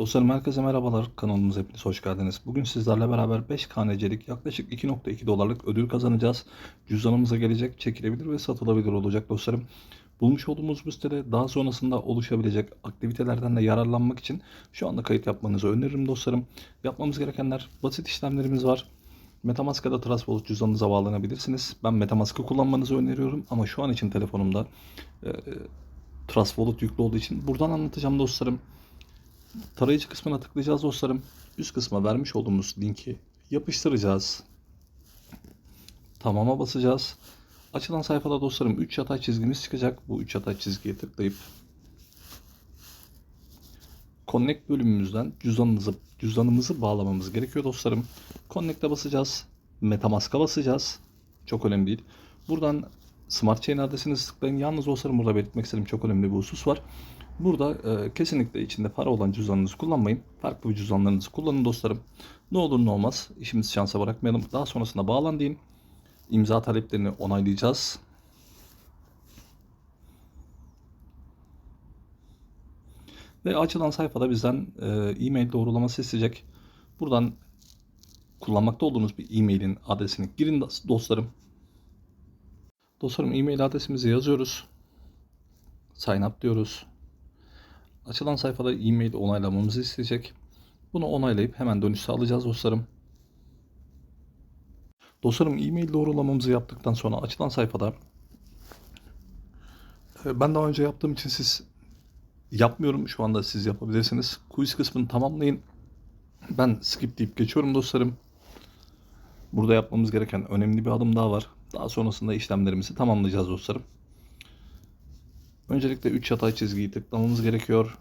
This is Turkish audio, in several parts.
Dostlarım herkese merhabalar. Kanalımıza hepiniz hoş geldiniz. Bugün sizlerle beraber 5 KNC'lik yaklaşık 2.2 dolarlık ödül kazanacağız. Cüzdanımıza gelecek, çekilebilir ve satılabilir olacak dostlarım. Bulmuş olduğumuz bu sitede daha sonrasında oluşabilecek aktivitelerden de yararlanmak için şu anda kayıt yapmanızı öneririm dostlarım. Yapmamız gerekenler basit işlemlerimiz var. Metamask'da Trustwallet cüzdanınıza bağlanabilirsiniz. Ben Metamask'ı kullanmanızı öneriyorum ama şu an için telefonumda e, e, Trustwallet yüklü olduğu için buradan anlatacağım dostlarım. Tarayıcı kısmına tıklayacağız dostlarım. Üst kısma vermiş olduğumuz linki yapıştıracağız. Tamama basacağız. Açılan sayfada dostlarım 3 yatay çizgimiz çıkacak. Bu 3 yatay çizgiye tıklayıp Connect bölümümüzden cüzdanınızı, cüzdanımızı bağlamamız gerekiyor dostlarım. Connect'e basacağız. Metamask'a basacağız. Çok önemli değil. Buradan Smart Chain adresinizi tıklayın. Yalnız dostlarım burada belirtmek istediğim çok önemli bir husus var. Burada e, kesinlikle içinde para olan cüzdanınızı kullanmayın. Farklı bir cüzdanlarınızı kullanın dostlarım. Ne olur ne olmaz. İşimizi şansa bırakmayalım. Daha sonrasında bağlan deyin. İmza taleplerini onaylayacağız. Ve açılan sayfada bizden e, e-mail doğrulaması isteyecek. Buradan kullanmakta olduğunuz bir e-mailin adresini girin dostlarım. Dostlarım e-mail adresimizi yazıyoruz. Sign up diyoruz. Açılan sayfada e-mail onaylamamızı isteyecek. Bunu onaylayıp hemen dönüş sağlayacağız dostlarım. Dostlarım e-mail doğrulamamızı yaptıktan sonra açılan sayfada e, ben daha önce yaptığım için siz yapmıyorum. Şu anda siz yapabilirsiniz. Quiz kısmını tamamlayın. Ben skip deyip geçiyorum dostlarım. Burada yapmamız gereken önemli bir adım daha var. Daha sonrasında işlemlerimizi tamamlayacağız dostlarım. Öncelikle 3 yatay çizgiyi tıklamamız gerekiyor.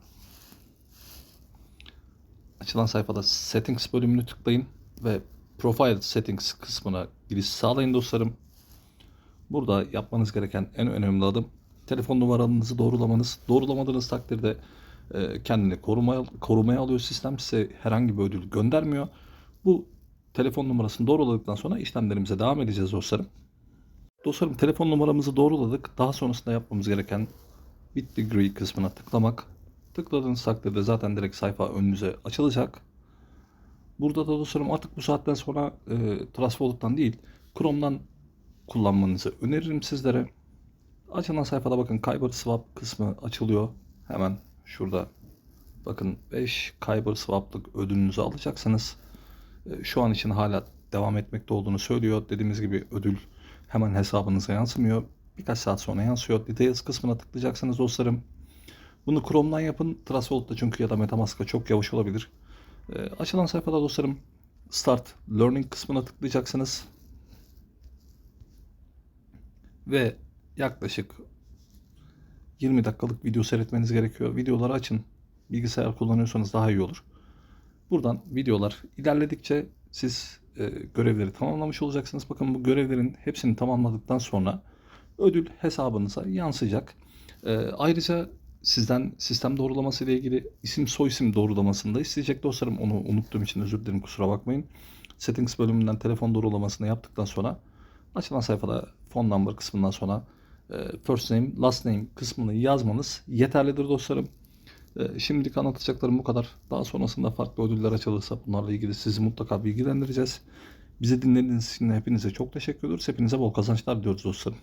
Açılan sayfada Settings bölümünü tıklayın ve Profile Settings kısmına giriş sağlayın dostlarım. Burada yapmanız gereken en önemli adım telefon numaranızı doğrulamanız. Doğrulamadığınız takdirde e, kendini korumaya, korumaya alıyor sistem. Size herhangi bir ödül göndermiyor. Bu telefon numarasını doğruladıktan sonra işlemlerimize devam edeceğiz dostlarım. Dostlarım telefon numaramızı doğruladık. Daha sonrasında yapmamız gereken Bit Degree kısmına tıklamak. Tıkladığınız takdirde zaten direkt sayfa önünüze açılacak. Burada da dostlarım artık bu saatten sonra e, Trustwallet'tan değil Chrome'dan kullanmanızı öneririm sizlere. Açılan sayfada bakın Kyber Swap kısmı açılıyor. Hemen şurada bakın 5 Kyber Swap'lık ödülünüzü alacaksınız. E, şu an için hala devam etmekte olduğunu söylüyor. Dediğimiz gibi ödül hemen hesabınıza yansımıyor. Birkaç saat sonra yansıyor. Details kısmına tıklayacaksınız dostlarım. Bunu Chrome'dan yapın. Trustwallet'ta çünkü ya da Metamask'ta çok yavaş olabilir. E, açılan sayfada dostlarım Start Learning kısmına tıklayacaksınız. Ve yaklaşık 20 dakikalık video seyretmeniz gerekiyor. Videoları açın. Bilgisayar kullanıyorsanız daha iyi olur. Buradan videolar ilerledikçe siz e, görevleri tamamlamış olacaksınız. Bakın bu görevlerin hepsini tamamladıktan sonra ödül hesabınıza yansıyacak. E, ayrıca sizden sistem doğrulaması ile ilgili isim soyisim doğrulamasını da isteyecek dostlarım. Onu unuttuğum için özür dilerim kusura bakmayın. Settings bölümünden telefon doğrulamasını yaptıktan sonra açılan sayfada phone number kısmından sonra e, first name, last name kısmını yazmanız yeterlidir dostlarım. E, şimdilik anlatacaklarım bu kadar. Daha sonrasında farklı ödüller açılırsa bunlarla ilgili sizi mutlaka bilgilendireceğiz. Bizi dinlediğiniz için hepinize çok teşekkür ediyoruz. Hepinize bol kazançlar diliyoruz dostlarım.